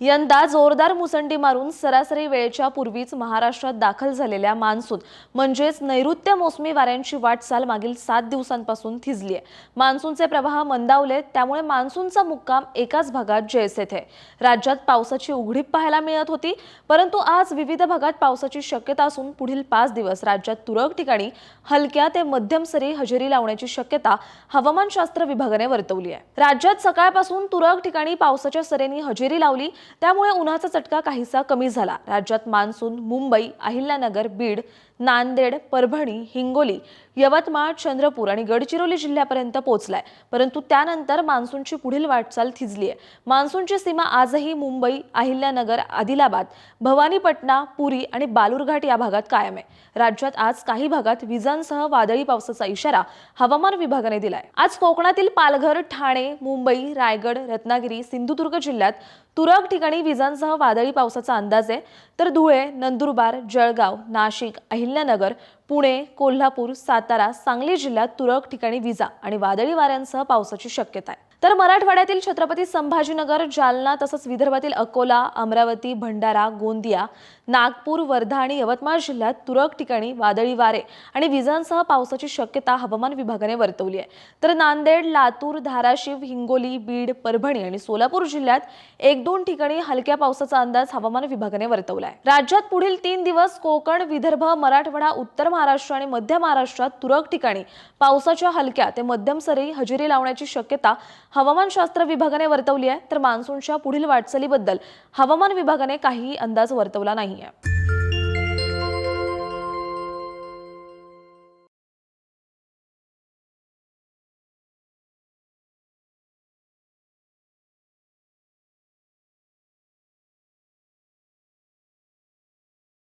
यंदा जोरदार मुसंडी मारून सरासरी वेळेच्या पूर्वीच महाराष्ट्रात दाखल झालेल्या मान्सून म्हणजेच नैऋत्य मोसमी वाऱ्यांची वाटचाल मागील सात दिवसांपासून थिजली आहे. मान्सूनचे प्रवाह मंदावले त्यामुळे मान्सूनचा मुक्काम एकाच भागात जैसे थे राज्यात पावसाची उघडीप पाहायला मिळत होती परंतु आज विविध भागात पावसाची शक्यता असून पुढील पाच दिवस राज्यात तुरळक ठिकाणी हलक्या ते मध्यम सरी हजेरी लावण्याची शक्यता हवामानशास्त्र विभागाने वर्तवली आहे. राज्यात सकाळपासून तुरळक ठिकाणी पावसाच्या सरेंनी हजेरी लावली त्यामुळे उन्हाचा चटका काहीसा कमी झाला. राज्यात मान्सून मुंबई अहिल्यानगर बीड नांदेड परभणी हिंगोली यवतमाळ चंद्रपूर आणि गडचिरोली जिल्ह्यापर्यंत पोहोचलाय. परंतु त्यानंतर मान्सूनची पुढील वाटचाल थिजली आहे मान्सूनची सीमा आजही मुंबई अहिल्यानगर आदिलाबाद भवानीपटना पुरी आणि बालुरघाट या भागात कायम आहे. राज्यात आज काही भागात विजांसह वादळी पावसाचा इशारा हवामान विभागाने दिलाय. आज कोकणातील पालघर ठाणे मुंबई रायगड रत्नागिरी सिंधुदुर्ग जिल्ह्यात तुरळक ठिकाणी विजांसह वादळी पावसाचा अंदाज आहे. तर धुळे नंदुरबार जळगाव नाशिक अहिल्यानगर पुणे कोल्हापूर सातारा सांगली जिल्ह्यात तुरळक ठिकाणी विजा आणि वादळी वाऱ्यांसह पावसाची शक्यता आहे. तर मराठवाड्यातील छत्रपती संभाजीनगर जालना तसंच विदर्भातील अकोला अमरावती भंडारा गोंदिया नागपूर वर्धा आणि यवतमाळ जिल्ह्यात तुरळक ठिकाणी वादळी वारे आणि विजांसह पावसाची शक्यता हवामान विभागाने वर्तवली आहे. तर नांदेड लातूर धाराशिव हिंगोली बीड परभणी आणि सोलापूर जिल्ह्यात एक दोन ठिकाणी हलक्या पावसाचा अंदाज हवामान विभागाने वर्तवला आहे. राज्यात पुढील तीन दिवस कोकण विदर्भ मराठवाडा उत्तर महाराष्ट्र आणि मध्य महाराष्ट्रात तुरळक ठिकाणी पावसाच्या हलक्या ते मध्यम सरी हजेरी लावण्याची शक्यता हवामानशास्त्र विभागाने वर्तवली आहे तर मान्सूनच्या पुढील वाटचालीबद्दल हवामान विभागाने काही अंदाज वर्तवला नाही आहे